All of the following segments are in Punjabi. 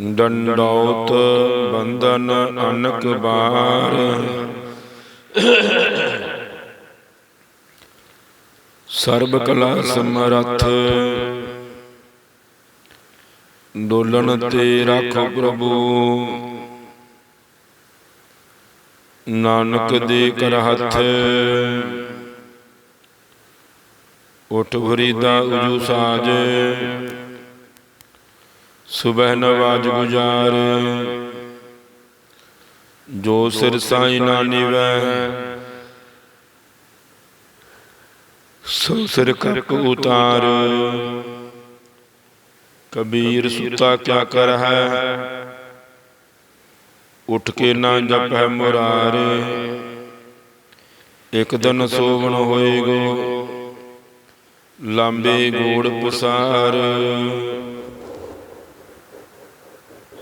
ਡੰਡੌਤ ਬੰਧਨ ਅਨਕ ਬਾਰ। ਸਰਬ ਕਲਾ ਸਮਰੱਥ। ਡੋਲਣ ਤੇ ਰੱਖੋ ਪ੍ਰਭੂ। ਨਾਨਕ ਦੇ ਕਰ ਹੱਥ। ਉਠ ਫਰੀਦਾ ਉਜੂ ਸਾਜ। ਸੁਬਹ ਨਵਾਜ ਗੁਜਾਰ। ਜੋ ਸਿਰ ਸਾਈ ਨਾ ਨਿਵੈ ਸੋ ਸਿਰ ਕਪ ਉਤਾਰ। ਕਬੀਰ ਸੁਤਾ ਕਿਆ ਕਰ ਹੈ? ਉਠ ਕੇ ਨਾ ਜਪੈ ਮੁਰਾਰੇ। ਇੱਕ ਦਿਨ ਸੋਵਣ ਹੋਏਗੋ ਲਾਂਬੇ ਗੋੜ ਪਸਾਰ।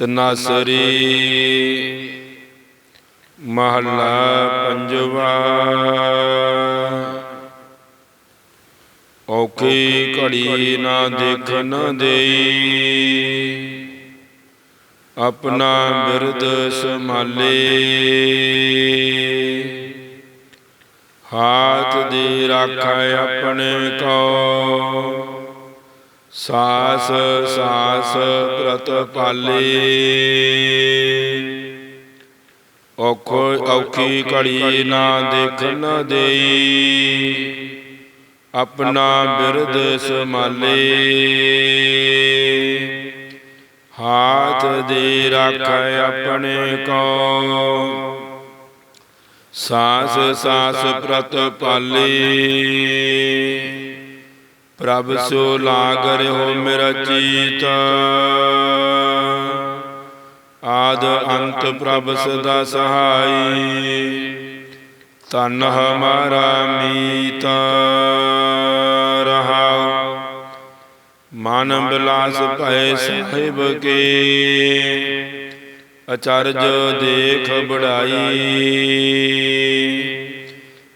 ਤਨਾਸਰੀ। ਮਹੱਲਾ ਪੰਜਵਾ। ਔਖੀ ਘੜੀ ਨਾ ਦੇਖਣ ਦੇਈ। ਆਪਣਾ ਬਿਰਦ ਸੰਭਾਲੇ। ਹਾਥ ਦੇ ਰਾਖੈ ਆਪਣੇ ਕੋ। ਸਾਸ ਸਾਸ ਪ੍ਰਤ ਪਾਲੇ। ਔਖੋ ਔਖੀ ਘੜੀ ਨਾ ਦੇਖਣ ਦੇਈ। ਆਪਣਾ ਬਿਰਦ ਸੰਭਾਲੇ। ਹਾਥ ਦੇ ਰਾਖੈ ਆਪਣੇ ਕੋ। ਸਾਸ ਸਾਸ ਪ੍ਰਤ ਪਾਲੇ। ਪ੍ਰਭ ਸੋ ਲਾਗ ਰਿਓ ਮੇਰਾ ਚੀਤ। ਆਦ ਅੰਤ ਪ੍ਰਭ ਸਦਾ ਸਹਾਈ। ਤਨ ਹਮਾਰਾ ਮੀਤ। ਰਹਾਉ। ਮਨ ਬਿਲਾਸ ਭੈ ਸਾਹਿਬ ਕੇ। ਅਚਰਜ ਦੇਖ ਬੜਾਈ।